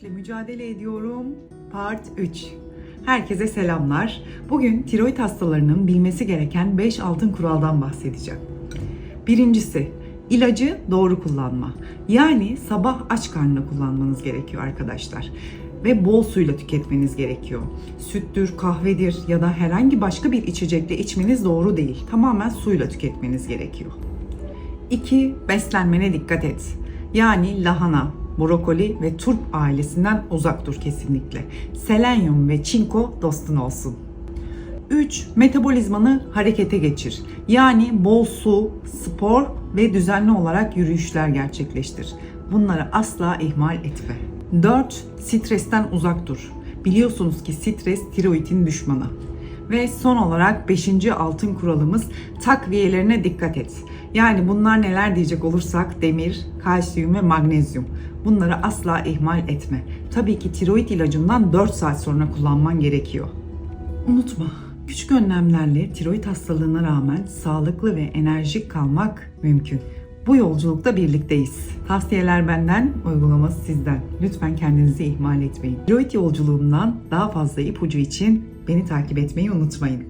Tiroidle mücadele ediyorum. Part 3. Herkese selamlar. Bugün tiroid hastalarının bilmesi gereken 5 altın kuraldan bahsedeceğim. Birincisi, ilacı doğru kullanma. Yani sabah aç karnına kullanmanız gerekiyor arkadaşlar. Ve bol suyla tüketmeniz gerekiyor. Süttür, kahvedir ya da herhangi başka bir içecekle içmeniz doğru değil. Tamamen suyla tüketmeniz gerekiyor. 2. Beslenmene dikkat et. Yani lahana, brokoli ve turp ailesinden uzak dur kesinlikle. Selenyum ve çinko dostun olsun. 3. Metabolizmanı harekete geçir. Yani bol su, spor ve düzenli olarak yürüyüşler gerçekleştir. Bunları asla ihmal etme. 4. Stresten uzak dur. Biliyorsunuz ki stres tiroidin düşmanı. Ve son olarak 5. altın kuralımız takviyelerine dikkat et. Yani bunlar neler diyecek olursak demir, kalsiyum ve magnezyum. Bunları asla ihmal etme. Tabii ki tiroid ilacından 4 saat sonra kullanman gerekiyor. Unutma, küçük önlemlerle tiroid hastalığına rağmen sağlıklı ve enerjik kalmak mümkün. Bu yolculukta birlikteyiz. Tavsiyeler benden, uygulaması sizden. Lütfen kendinizi ihmal etmeyin. Tiroid yolculuğumdan daha fazla ipucu için beni takip etmeyi unutmayın.